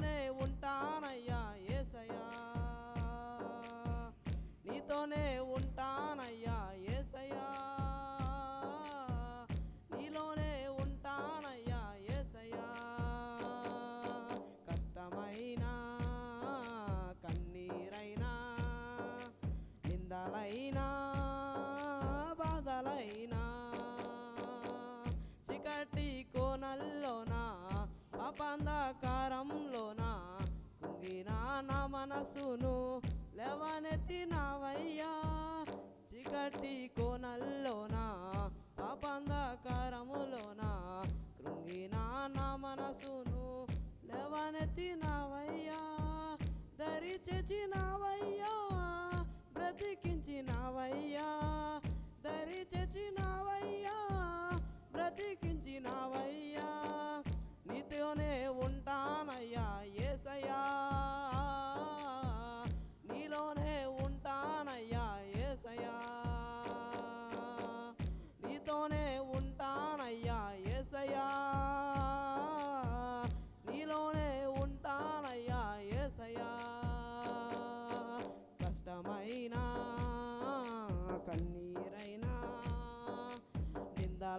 one మనసును లేవనెత్తినవయ్యా. చికటి కో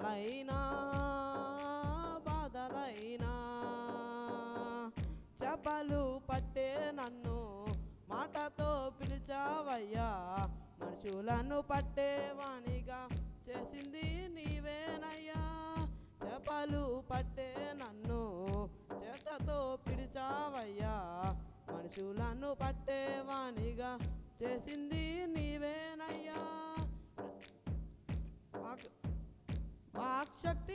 నిందలైనా బాధలైనా చేపలు పట్టే నన్ను మాటతో పిలిచావయ్యా. మనుషులను పట్టేవాణిగా చేసింది నీవేనయ్యా. చేపలు పట్టే నన్ను చేతతో పిలిచావయ్యా. మనుషులను పట్టేవాణిగా చేసింది se activa.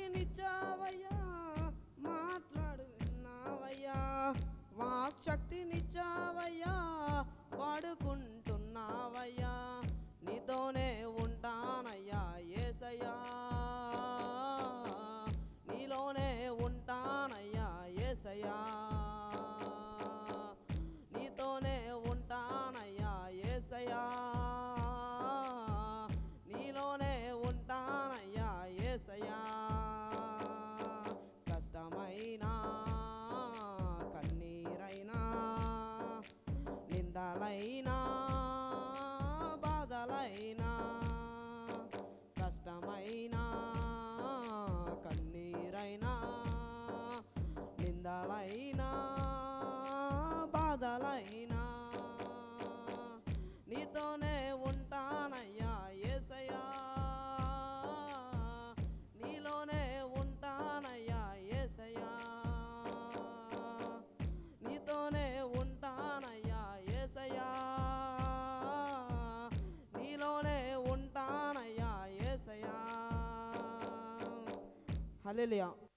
బాధలైనా నీతోనే ఉంటానయ్యా ఏసయ్యా. నీలోనే ఉంటానయ్యా ఏసయ్యా. నీతోనే ఉంటానయ్యా ఏసయ్యా. నీలోనే ఉంటానయ్యా ఏసయ్యా. హలే